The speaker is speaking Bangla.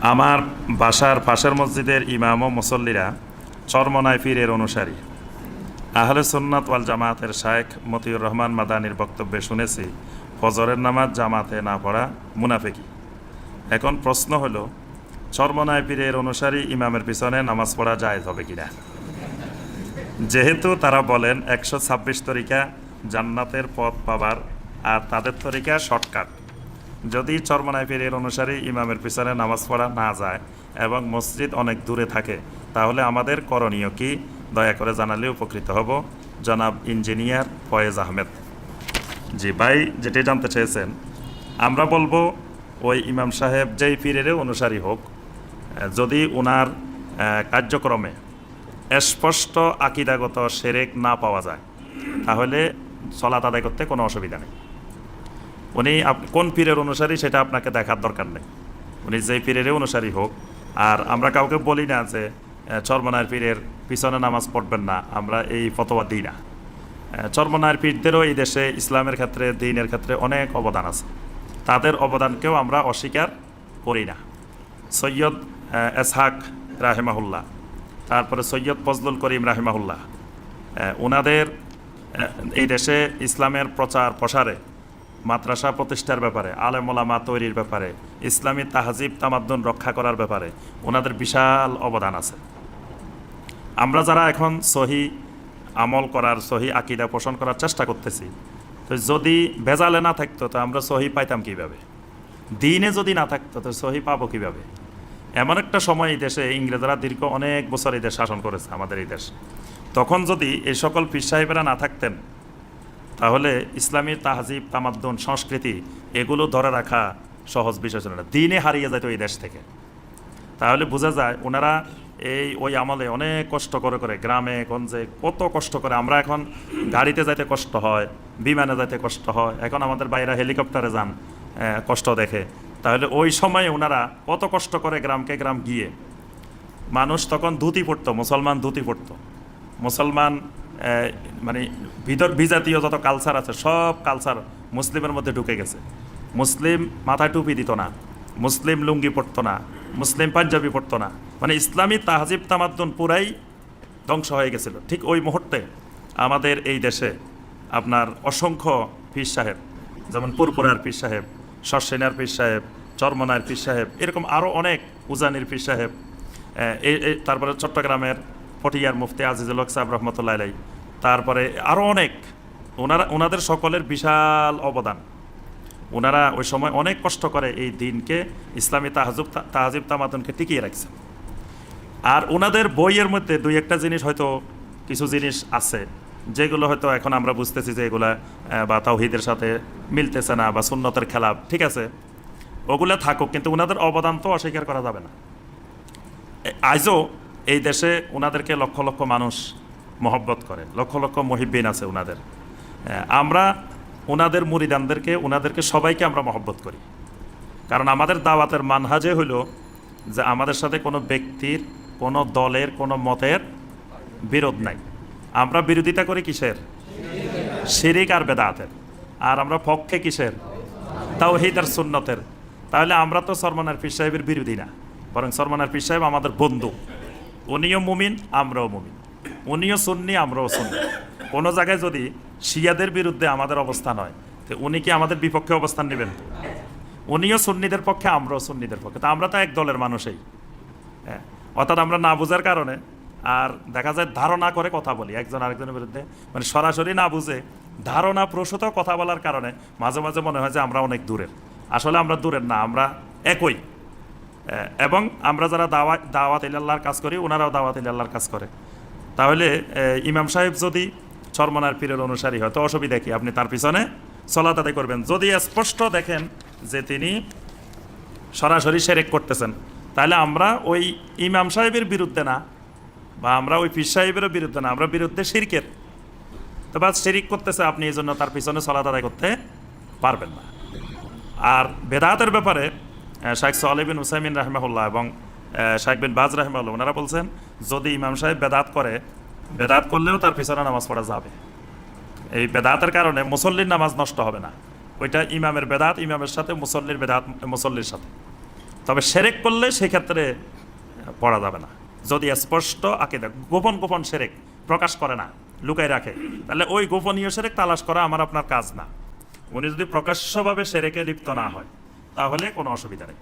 আমার বাসার পাশের মসজিদের ইমাম ও মুসল্লিরা চরমনায় পীরের অনুসারী। আহলে সুন্নাত ওয়াল জামাতের শায়েখ মতিউর রহমান মাদানির বক্তব্যে শুনেছি, ফজরের নামাজ জামাতে না পড়া মুনাফেকি এখন প্রশ্ন হলো, চরমনায় পীরের অনুসারী ইমামের পিছনে নামাজ পড়া যায় হবে কিনা? যেহেতু তারা বলেন একশো ছাব্বিশ তরিকা জান্নাতের পথ পাবার, আর তাদের তরিকা শর্টকাট। যদি চরমনায় পীরের অনুসারী ইমামের পিছনে নামাজ পড়া না যায় এবং মসজিদ অনেক দূরে থাকে, তাহলে আমাদের করণীয় কি? দয়া করে জানালে উপকৃত হব। জনাব ইঞ্জিনিয়ার ফয়েজ আহমেদ। জি ভাই, যেটি জানতে চেয়েছেন, আমরা বলব ওই ইমাম সাহেব যেই পীরের অনুসারী হোক, যদি ওনার কার্যক্রমে স্পষ্ট আকিদাগত সেরেক না পাওয়া যায়, তাহলে চলাত আদায় করতে কোনো অসুবিধা নেই। উনি কোন পীরের অনুসারী সেটা আপনাকে দেখার দরকার নেই। উনি যেই পীরের অনুসারী হোক। আর আমরা কাউকে বলি না যে আহ, পীরের পিছনে নামাজ পড়বেন না আমরা এই ফতোয়া দিই না। আহ, পীরদেরও এই দেশে ইসলামের ক্ষেত্রে দিনের ক্ষেত্রে অনেক অবদান আছে। তাদের অবদানকেও আমরা অস্বীকার করি না। সৈয়দ এসহাক রাহেমাহুল্লাহ তারপরে সৈয়দ ফজলুল করিম রাহেমাহুল্লাহ ওনাদের এই দেশে ইসলামের প্রচার প্রসারে মাদ্রাসা প্রতিষ্ঠার ব্যাপারে আলেমোলামা তৈরির ব্যাপারে, ইসলামী তাহাজিব তামাদ্দুন রক্ষা করার ব্যাপারে ওনাদের বিশাল অবদান আছে। আমরা যারা এখন সহি আমল করার, সহি আকিদা পোষণ করার চেষ্টা করতেছি, তো যদি ভেজালে না থাকতো, তো আমরা সহি পাইতাম কীভাবে? দিনে যদি না থাকতো, তো সহি পাবো কীভাবে? এমন একটা সময় এই দেশে, ইংরেজরা দীর্ঘ অনেক বছর এই দেশ শাসন করেছে, আমাদের এই দেশ। তখন যদি এই সকল পীর সাহেবেরা না থাকতেন তাহলে ইসলামী তাহজিব, তামাদ্দুন, সংস্কৃতি, এগুলো ধরে রাখা সহজ বিষয় ছিল না। দিনে হারিয়ে যেত এই দেশ থেকে। তাহলে বোঝা যায় ওনারা এই ওই আমলে অনেক কষ্ট করে করে গ্রামে, গঞ্জে কত কষ্ট করে। আমরা এখন গাড়িতে যাইতে কষ্ট হয়, বিমানে যাইতে কষ্ট হয়, এখন আমাদের বাইরে হেলিকপ্টারে যান কষ্ট দেখে। তাহলে ওই সময়ে ওনারা কত কষ্ট করে গ্রামকে গ্রাম গিয়ে। মানুষ তখন ধুতি পড়তো মুসলমান ধুতি পড়তো মুসলমান মানে ভিতর বিজাতীয় যত কালচার আছে, সব কালচার মুসলিমের মধ্যে ঢুকে গেছে। মুসলিম মাথায় টুপি দিত না, মুসলিম লুঙ্গি পড়তো না, মুসলিম পাঞ্জাবি পড়তো না। মানে ইসলামী তাহাজিব তামাদ্দুন পুরাই ধ্বংস হয়ে গেছিল। ঠিক ওই মুহূর্তে আমাদের এই দেশে আপনার অসংখ্য পীর সাহেব, যেমন পুরপুরার পীর সাহেব শস্যেনার পীর সাহেব, চরমনার পীর সাহেব, এরকম আরও অনেক উজানির পীর সাহেব এই তারপরে চট্টগ্রামের পটিয়ার মুফতি আজিজুল হক সাহেব রহমতুল্লাহ তারপরে আরও অনেক। ওনারা, ওনাদের সকলের বিশাল অবদান। ওনারা ওই সময় অনেক কষ্ট করে এই দিনকে, ইসলামী তাহাজুব, তাহাজিব তামাদনকে টিকিয়ে রাখছেন। আর ওনাদের বইয়ের মধ্যে দুই একটা জিনিস হয়তো কিছু জিনিস আছে, যেগুলো হয়তো এখন আমরা বুঝতেছি যে এগুলা বা তাওহিদের সাথে মিলতেছে না বা সুন্নতের খেলাপ, ঠিক আছে? ওগুলো থাকুক, কিন্তু ওনাদের অবদান তো অস্বীকার করা যাবে না। আজও এই দেশে ওনাদেরকে লক্ষ লক্ষ মানুষ মহব্বত করে লক্ষ লক্ষ মহিবিন আছে ওনাদের আমরা ওনাদের মুরিদানদেরকে ওনাদেরকে সবাইকে আমরা মহব্বত করি। কারণ আমাদের দাওয়াতের মানহাজে হলো যে আমাদের সাথে কোনো ব্যক্তির, কোনো দলের, কোনো মতের বিরোধ নাই। আমরা বিরোধিতা করি কিসের? শিরিক আর বেদাতের। আর আমরা পক্ষে কিসের? তাও হিদার সুন্নতের। তাহলে আমরা তো সরমানার পীর সাহেবের বিরোধী না, বরং সরমানার পীর সাহেব আমাদের বন্ধু। উনিও মুমিন, আমরাও মুমিন। উনিও সুন্নি আমরাও সুন্নি। কোনো জায়গায় যদি শিয়াদের বিরুদ্ধে আমাদের অবস্থান হয় তো উনি কি আমাদের বিপক্ষে অবস্থান নেবেন? উনিও সুন্নিদের পক্ষে আমরাও সুন্নিদের পক্ষে। তো আমরা তো এক দলের মানুষই। হ্যাঁ অর্থাৎ আমরা না বোঝার কারণে আর দেখা যায় ধারণা করে কথা বলি একজন আরেকজনের বিরুদ্ধে। মানে সরাসরি না বুঝে ধারণা প্রসূত কথা বলার কারণে মাঝে মাঝে মনে হয় যে আমরা অনেক দূরের। আসলে আমরা দূরের না আমরা একই। আহ, এবং আমরা যারা দাওয়া দাওয়াত ইল্লাহর কাজ করি ওনারাও দাওয়াত ইল্লাহর কাজ করে। তাহলে ইমাম সাহেব যদি চরমনার পীরের অনুসারী হয় তো অসুবিধা কি? আপনি তার পিছনে চলা আদায় করবেন। যদি স্পষ্ট দেখেন যে তিনি সরাসরি সেরেক করতেছেন তাহলে আমরা ওই ইমাম সাহেবের বিরুদ্ধে না বা আমরা ওই পীর সাহেবেরও বিরুদ্ধে না আমরা বিরুদ্ধে শিরকের। তো বা শিরিক করতেছে আপনি এই জন্য তার পিছনে চলা আদায় করতে পারবেন না। আর বেদাতের ব্যাপারে আহ, শাইখ সালে বিন হুসাইমিন রাহমাহুল্লাহ এবং আহ, বিন বাজ রাহমাল্লাহ ওনারা বলছেন যদি ইমাম সাহেব বেদাত করে বেদাত করলেও তার পিছনে নামাজ পড়া যাবে। এই বেদাতের কারণে মুসল্লির নামাজ নষ্ট হবে না। ওইটা ইমামের বেদাত ইমামের সাথে মুসল্লির বেদাত মুসল্লির সাথে। তবে সেরেক করলে সেক্ষেত্রে পড়া যাবে না। যদি স্পষ্ট আকিদা গোপন গোপন সেরেক প্রকাশ করে না লুকাই রাখে তাহলে ওই গোপনীয় সেরেক তালাশ করা আমার আপনার কাজ না। উনি যদি প্রকাশ্যভাবে সেরেকে লিপ্ত না হয় তাহলে কোনো অসুবিধা নেই।